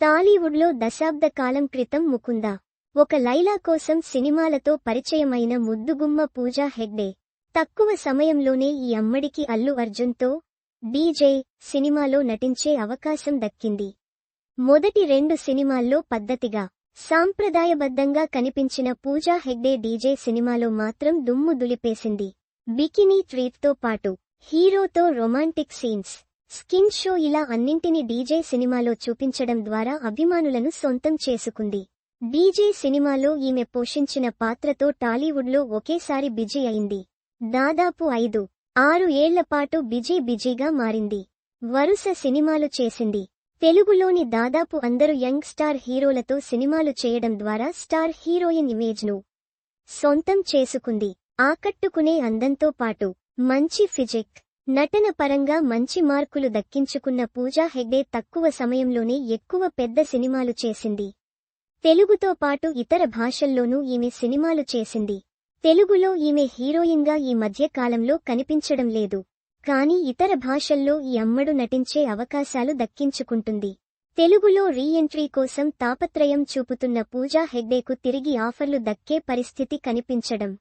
టాలీవుడ్లో దశాబ్ద కాలం క్రితం ముకుంద. ఒక లైలా కోసం సినిమాలతో పరిచయమైన ముద్దుగుమ్మ పూజా హెగ్డే. తక్కువ సమయంలోనే ఈ అమ్మడికి అల్లు అర్జున్తో డీజే సినిమాలో నటించే అవకాశం దక్కింది. మొదటి రెండు సినిమాల్లో పద్ధతిగా సాంప్రదాయబద్ధంగా కనిపించిన పూజా హెగ్డే డీజే సినిమాలో మాత్రం దుమ్ము దులిపేసింది. బికినీ ట్రీట్తో పాటు హీరోతో రొమాంటిక్ సీన్స్. స్కిన్ షో ఇలా అన్నింటినీ డీజే సినిమాలో చూపించడం ద్వారా అభిమానులను సొంతం చేసుకుంది. డీజే సినిమాలో ఈమె పోషించిన పాత్రతో టాలీవుడ్లో ఒకేసారి బిజీ అయింది. దాదాపు ఐదు ఆరు ఏళ్ళపాటు బిజీ బిజీగా మారింది. వరుస సినిమాలు చేసింది. తెలుగులోని దాదాపు అందరు యంగ్ స్టార్ హీరోలతో సినిమాలు చేయడం ద్వారా స్టార్ హీరోయిన్ ఇమేజ్ను సొంతం చేసుకుంది. ఆకట్టుకునే అందంతో పాటు మంచి ఫిజిక్ నటన పరంగా మంచి మార్కులు దక్కించుకున్న పూజా హెగ్డే తక్కువ సమయంలోనే ఎక్కువ పెద్ద సినిమాలు చేసింది. తెలుగుతో పాటు ఇతర భాషల్లోనూ ఈమె సినిమాలు చేసింది. తెలుగులో ఈమె హీరోయిన్గా ఈ మధ్య కాలంలో కనిపించడం లేదు. కానీ ఇతర భాషల్లో ఈ అమ్మడు నటించే అవకాశాలు దక్కించుకుంటుంది. తెలుగులో రీ ఎంట్రీ కోసం తాపత్రయం చూపుతున్న పూజా హెగ్డేకు తిరిగి ఆఫర్లు దక్కే పరిస్థితి కనిపించడం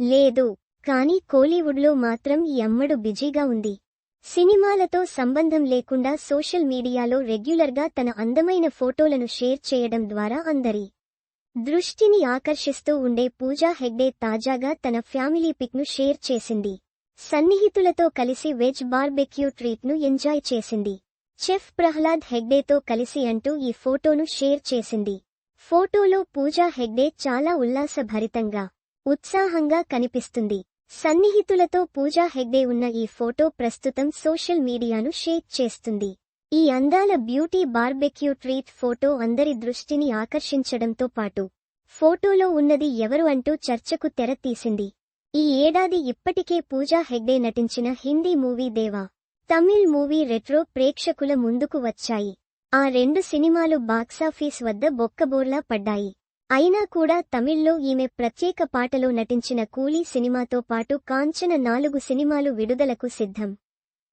లేదు. కానీ కోలీవుడ్లో మాత్రం ఈ అమ్మడు బిజీగా ఉంది. సినిమాలతో సంబంధం లేకుండా సోషల్ మీడియాలో రెగ్యులర్గా తన అందమైన ఫోటోలను షేర్ చేయడం ద్వారా అందరి దృష్టిని ఆకర్షిస్తూ ఉండే పూజా హెగ్డే తాజాగా తన ఫ్యామిలీ పిక్ను షేర్ చేసింది. సన్నిహితులతో కలిసి వెజ్ బార్బెక్యూ ట్రీట్ను ఎంజాయ్ చేసింది. చెఫ్ ప్రహ్లాద్ హెగ్డేతో కలిసి అంటూ ఈ ఫోటోను షేర్ చేసింది. ఫోటోలో పూజా హెగ్డే చాలా ఉల్లాసభరితంగా ఉత్సాహంగా కనిపిస్తుంది. సన్నిహితులతో పూజా హెగ్డే ఉన్న ఈ ఫోటో ప్రస్తుతం సోషల్ మీడియాను షేక్ చేస్తుంది. ఈ అందాల బ్యూటీ బార్బెక్యూ ట్రీట్ ఫోటో అందరి దృష్టిని ఆకర్షించడంతో పాటు ఫోటోలో ఉన్నది ఎవరు అంటూ చర్చకు తెర తీసింది. ఈ ఏడాది ఇప్పటికే పూజా హెగ్డే నటించిన హిందీ మూవీ దేవా తమిళ్ మూవీ రెట్రో ప్రేక్షకుల ముందుకు వచ్చాయి. ఆ రెండు సినిమాలు బాక్సాఫీస్ వద్ద బొక్కబోర్లా పడ్డాయి. అయినా కూడా తమిళ్ళో ఈమె ప్రత్యేక పాటలో నటించిన కూలీ సినిమాతో పాటు కాంచన నాలుగు సినిమాలు విడుదలకు సిద్ధం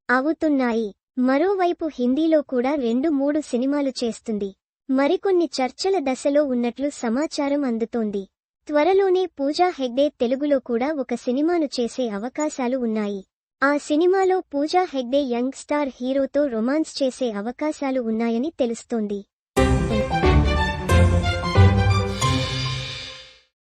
అవుతున్నాయి. మరోవైపు హిందీలో కూడా రెండు మూడు సినిమాలు చేస్తుంది. మరికొన్ని చర్చల దశలో ఉన్నట్లు సమాచారం అందుతోంది. త్వరలోనే పూజా హెగ్డే తెలుగులో కూడా ఒక సినిమాను చేసే అవకాశాలు ఉన్నాయి. ఆ సినిమాలో పూజా హెగ్డే యంగ్ స్టార్ హీరోతో రొమాన్స్ చేసే అవకాశాలు ఉన్నాయని తెలుస్తోంది.